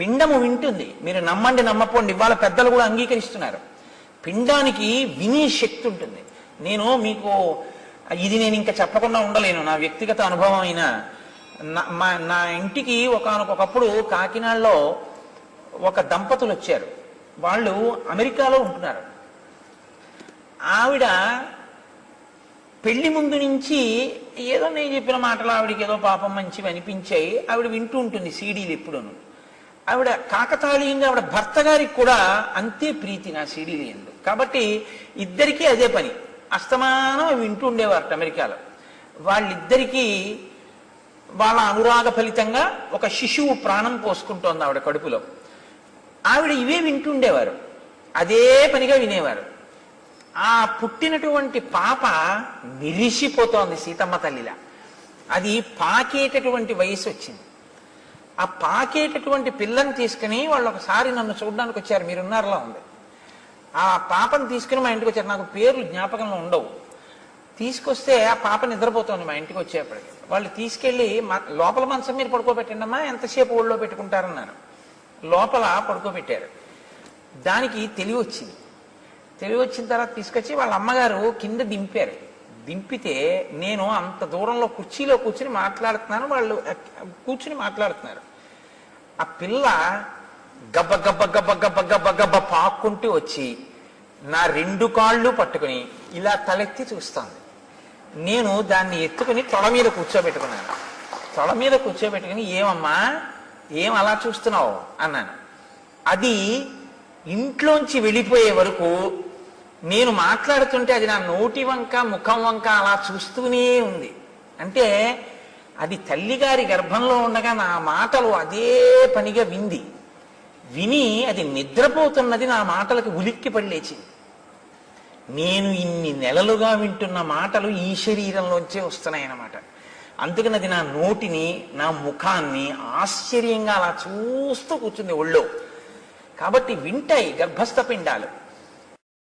పిండము వింటుంది. మీరు నమ్మండి నమ్మపోండి. ఇవాళ పెద్దలు కూడా అంగీకరిస్తున్నారు. పిండానికి వినే శక్తి ఉంటుంది. నేను మీకు ఇది నేను ఇంకా చెప్పకుండా ఉండలేను. నా వ్యక్తిగత అనుభవం అయినా నా మా- నా ఇంటికి ఒకనకొకప్పుడు కాకినాడలో ఒక దంపతులు వచ్చారు. వాళ్ళు అమెరికాలో ఉంటున్నారు. ఆవిడ పెళ్ళి ముందు నుంచి ఏదో నేను చెప్పిన మాటలు ఆవిడకి ఏదో పాపం మంచివి అనిపించాయి. ఆవిడ వింటూ ఉంటుంది సీడీలు ఎప్పుడూ ఆవిడ కాకతాళీయంగా ఆవిడ భర్త గారికి కూడా అంతే ప్రీతి నా సీడీలు కాబట్టి ఇద్దరికీ అదే పని. అస్తమానం వింటూ ఉండేవారట అమెరికాలో. వాళ్ళిద్దరికీ వాళ్ళ అనురాగ ఫలితంగా ఒక శిశువు ప్రాణం పోసుకుంటోంది ఆవిడ కడుపులో. ఆవిడ ఇవే వింటుండేవారు అదే పనిగా వినేవారు. ఆ పుట్టినటువంటి పాప మిరిసిపోతోంది సీతమ్మ తల్లిలా. అది పాకేటటువంటి వయసు వచ్చింది. ఆ పాకేటటువంటి పిల్లని తీసుకుని వాళ్ళు ఒకసారి నన్ను చూడడానికి వచ్చారు. మీరున్నారులా ఉంది. ఆ పాపను తీసుకుని మా ఇంటికి వచ్చారు. నాకు పేర్లు జ్ఞాపకంలో ఉండవు. తీసుకొస్తే ఆ పాప నిద్రపోతోంది మా ఇంటికి వచ్చేప్పటికి. వాళ్ళు తీసుకెళ్ళి మా- లోపల మంచం మీద పడుకోబెట్టండి అమ్మా ఎంతసేపు ఒళ్ళో పెట్టుకుంటారన్నారు లోపల పడుకోబెట్టారు. దానికి తెలివి వచ్చింది. తెలివి వచ్చిన తర్వాత తీసుకొచ్చి వాళ్ళ అమ్మగారు కింద దింపారు. దింపితే నేను అంత దూరంలో కుర్చీలో కూర్చుని మాట్లాడుతున్నాను. వాళ్ళు కూర్చుని మాట్లాడుతున్నారు. ఆ పిల్ల గబ్బ గబ్బ గబ్బ గబ్బ గబ్బ గబ్బ పాక్కుంటూ వచ్చి నా రెండు కాళ్ళు పట్టుకుని ఇలా తలెత్తి చూస్తాను నేను దాన్ని ఎత్తుకుని తొడ మీద కూర్చోబెట్టుకున్నాను. తొడ మీద కూర్చోబెట్టుకుని ఏమమ్మా ఏం అలా చూస్తున్నావు? అన్నాను. అది ఇంట్లోంచి వెళ్ళిపోయే వరకు నేను మాట్లాడుతుంటే అది నా నోటి వంక ముఖం వంక అలా చూస్తూనే ఉంది. అంటే అది తల్లిగారి గర్భంలో ఉండగా నా మాటలు అదే పనిగా వింది. విని అది నిద్రపోతున్నది నా మాటలకు ఉలిక్కి పడి లేచింది నేను ఇన్ని నెలలుగా వింటున్న మాటలు ఈ శరీరంలోంచే వస్తున్నాయన్నమాట. అందుకని అది నా నోటిని నా ముఖాన్ని ఆశ్చర్యంగా అలా చూస్తూ కూర్చుంది ఒళ్ళో. కాబట్టి వింటాయి గర్భస్థ పిండాలు.